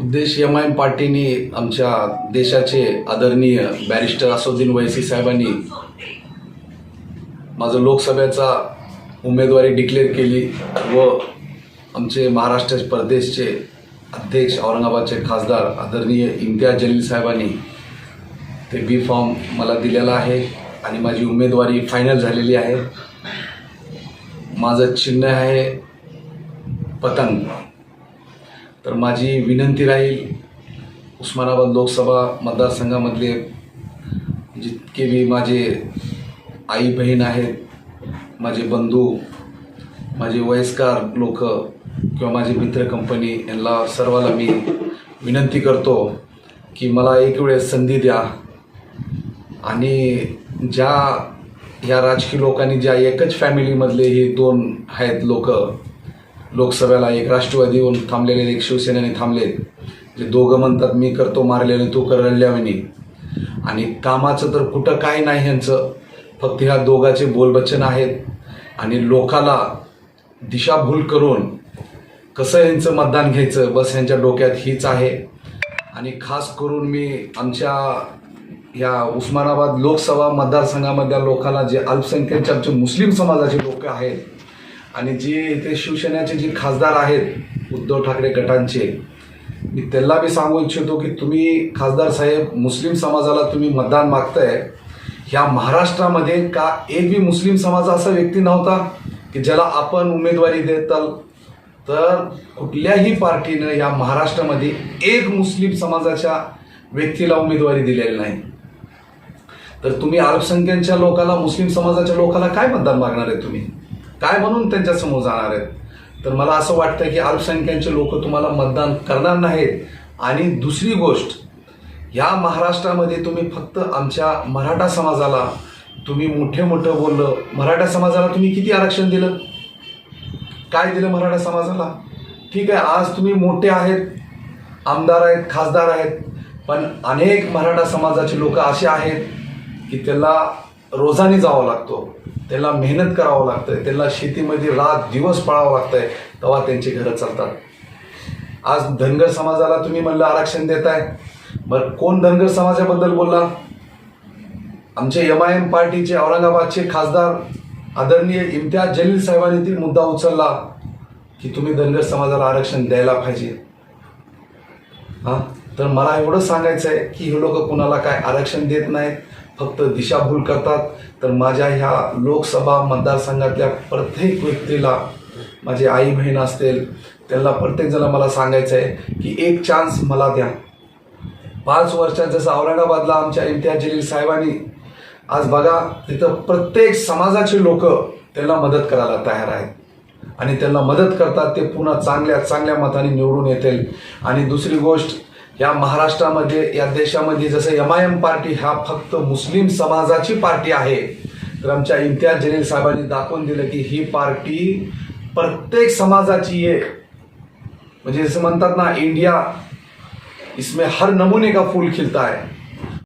उद्देश M I am पार्टीने आमच्या देशाचे आदरणीय बॅरिस्टर असुद्दीन वैसी साहेबांनी माझं लोकसभेचा उमेदवारी डिक्लेअर केली व आमचे महाराष्ट्र प्रदेशचे अध्यक्ष औरंगाबादचे खासदार आदरणीय इम्तियाज जलील साहेबांनी ते बी फॉर्म मला दिलेला आहे आणि माझी उमेदवारी फायनल झालेली आहे. माझं चिन्ह आहे पतंग. तर माझी विनंती राहील उस्मानाबाद लोकसभा मतदारसंघामधले जितके बी माझे आई बहीण आहेत माझे बंधू माझे वयस्कर लोक किंवा माझे मित्र कंपनी यांना सर्वाला मी विनंती करतो की मला एक वेळेस संधी द्या. आणि ज्या ह्या राजकीय लोकांनी ज्या एकच फॅमिलीमधले हे दोन आहेत लोक लोकसभेला एक राष्ट्रवादीहून थांबलेले एक शिवसेनेने थांबले. जे दोघं म्हणतात मी करतो मारलेले तू कर रडल्यावानी. आणि कामाचं तर कुठं काय नाही ह्यांचं. फक्त ह्या दोघाचे बोलबच्चन आहेत. आणि लोकाला दिशाभूल करून कसं यांचं मतदान घ्यायचं बस यांच्या डोक्यात हीच आहे. आणि खास करून मी आमच्या या उस्मानाबाद लोकसभा मतदारसंघामधल्या लोकांना जे अल्पसंख्याच्या आमचे मुस्लिम समाजाचे लोक आहेत आणि जे इथे शिवसेनेचे जे खासदार आहेत उद्धव ठाकरे गटांचे मी त्यांना मी सांगू इच्छितो की तुम्ही खासदार साहेब मुस्लिम समाजाला तुम्ही मतदान मागताय. ह्या महाराष्ट्रामध्ये का एक बी मुस्लिम समाज असा व्यक्ती नव्हता की ज्याला आपण उमेदवारी देताल? तर कुठल्याही पार्टीनं या महाराष्ट्रामध्ये एक मुस्लिम समाजाच्या व्यक्तीला उमेदवारी दिलेली नाही. तर तुम्ही अल्पसंख्याच्या लोकाला मुस्लिम समाजाच्या लोकाला काय मतदान मागणार आहे तुम्ही? काय म्हणून त्यांच्यासमोर जाणार आहेत? तर मला असं वाटतं की अल्पसंख्यांचे लोक तुम्हाला मतदान करणार नाहीत. आणि दुसरी गोष्ट या महाराष्ट्रामध्ये तुम्ही फक्त आमच्या मराठा समाजाला तुम्ही मोठे मोठं बोललं मराठा समाजाला तुम्ही किती आरक्षण दिलं? काय दिलं मराठा समाजाला? ठीक आहे आज तुम्ही मोठे आहेत आमदार आहेत खासदार आहेत पण अनेक मराठा समाजाचे लोक असे आहेत की त्याला रोजाने जावं लागतो. त्याला मेहनत करावं लागतं त्याला शेतीमध्ये रात दिवस पळावं लागतंय. तेव्हा त्यांची घरं चालतात. आज धनगर समाजाला तुम्ही म्हणलं आरक्षण देताय. बरं कोण धनगर समाजाबद्दल बोलला? आमचे एम आय एम पार्टीचे औरंगाबादचे खासदार आदरणीय इम्तियाज जलील साहेबांनी ती मुद्दा उचलला की तुम्ही धनगर समाजाला आरक्षण द्यायला पाहिजे. हां? तर मला एवढं सांगायचं आहे की हे लोक कुणाला काय आरक्षण देत नाहीत. फक्त दिशाभूल करतात. तर माझ्या ह्या लोकसभा मतदारसंघातल्या प्रत्येक व्यक्तीला माझे आई बहीण असतील त्यांना प्रत्येकजण मला सांगायचं आहे की एक चान्स मला द्या. पाच वर्षात जसं औरंगाबादला आमच्या इम्तियाज जलील साहेबांनी आज बघा तिथं प्रत्येक समाजाचे लोक त्यांना मदत करायला तयार आहेत. आणि त्यांना मदत करतात ते पुन्हा चांगल्या चांगल्या मताने निवडून येतील. आणि दुसरी गोष्ट या महाराष्ट्रामध्ये या देशामध्ये जसं एम आय एम पार्टी हा फक्त मुस्लिम समाजाची पार्टी आहे तर आमच्या इम्तियाज जलील साहेबांनी दाखवून दिलं की ही पार्टी प्रत्येक समाजाची आहे. म्हणजे जसं म्हणतात ना इंडिया इसमें हर नमुने का फूल खिलता है.